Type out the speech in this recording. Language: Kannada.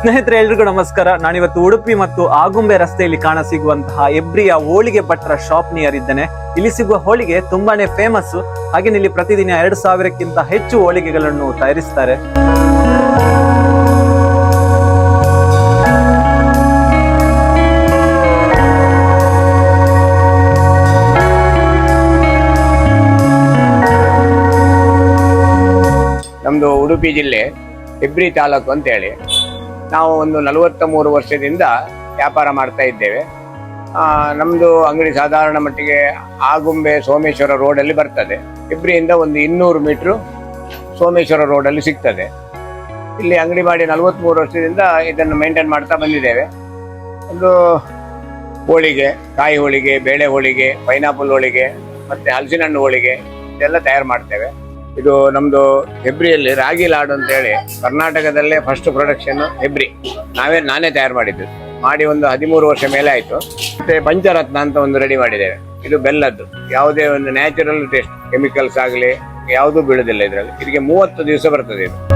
ಸ್ನೇಹಿತರೆ, ಎಲ್ರಿಗೂ ನಮಸ್ಕಾರ. ನಾನಿವತ್ತು ಉಡುಪಿ ಮತ್ತು ಆಗುಂಬೆ ರಸ್ತೆಯಲ್ಲಿ ಕಾಣ ಸಿಗುವಂತಹ ಎಬ್ರಿಯ ಹೋಳಿಗೆ ಭಟ್ರ ಶಾಪ್ ನಿಯರ್ ಇದ್ದೇನೆ. ಇಲ್ಲಿ ಸಿಗುವ ಹೋಳಿಗೆ ತುಂಬಾನೇ ಫೇಮಸ್ ಹಾಗೆ ಇಲ್ಲಿ ಪ್ರತಿದಿನ ಎರಡು ಸಾವಿರಕ್ಕಿಂತ ಹೆಚ್ಚು ಹೋಳಿಗೆಗಳನ್ನು ತಯಾರಿಸ್ತಾರೆ. ನಮ್ಮದು ಉಡುಪಿ ಜಿಲ್ಲೆ ಹೆಬ್ರಿ ತಾಲೂಕು ಅಂತೇಳಿ. ನಾವು ಒಂದು ನಲವತ್ತ ಮೂರು ವರ್ಷದಿಂದ ವ್ಯಾಪಾರ ಮಾಡ್ತಾ ಇದ್ದೇವೆ. ನಮ್ಮದು ಅಂಗಡಿ ಸಾಧಾರಣ ಮಟ್ಟಿಗೆ ಆಗುಂಬೆ ಸೋಮೇಶ್ವರ ರೋಡಲ್ಲಿ ಬರ್ತದೆ. ಇಬ್ಬರಿಯಿಂದ ಒಂದು ಇನ್ನೂರು ಮೀಟ್ರು ಸೋಮೇಶ್ವರ ರೋಡಲ್ಲಿ ಸಿಗ್ತದೆ. ಇಲ್ಲಿ ಅಂಗಡಿ ಮಾಡಿ ನಲವತ್ತ್ಮೂರು ವರ್ಷದಿಂದ ಇದನ್ನು ಮೇಂಟೈನ್ ಮಾಡ್ತಾ ಬಂದಿದ್ದೇವೆ. ಒಂದು ಹೋಳಿಗೆ, ಕಾಯಿ ಹೋಳಿಗೆ, ಬೇಳೆ ಹೋಳಿಗೆ ಪೈನಾಪಲ್ ಹೋಳಿಗೆ, ಮತ್ತೆ ಹಲಸಿನ ಹಣ್ಣು ಹೋಳಿಗೆ ಇದೆಲ್ಲ ತಯಾರು ಮಾಡ್ತೇವೆ. ಇದು ನಮ್ದು ಹೆಬ್ರಿಯಲ್ಲಿ ರಾಗಿ ಲಾಡು ಅಂತ ಹೇಳಿ ಕರ್ನಾಟಕದಲ್ಲೇ ಫಸ್ಟ್ ಪ್ರೊಡಕ್ಷನ್ ಹೆಬ್ರಿ ನಾವೇ ನಾನೇ ತಯಾರು ಮಾಡಿದ್ದು. ಮಾಡಿ ಒಂದು ಹದಿಮೂರು ವರ್ಷ ಮೇಲೆ ಆಯಿತು. ಮತ್ತೆ ಪಂಚರತ್ನ ಅಂತ ಒಂದು ರೆಡಿ ಮಾಡಿದ್ದೇವೆ. ಇದು ಬೆಲ್ಲದ್ದು. ಯಾವುದೇ ಒಂದು ನ್ಯಾಚುರಲ್ ಟೇಸ್ಟ್ ಕೆಮಿಕಲ್ಸ್ ಆಗಲಿ, ಯಾವುದೂ ಬೀಳೋದಿಲ್ಲ ಇದರಲ್ಲಿ. ಇದಕ್ಕೆ ಮೂವತ್ತು ದಿವಸ ಬರ್ತದೆ ಇದು.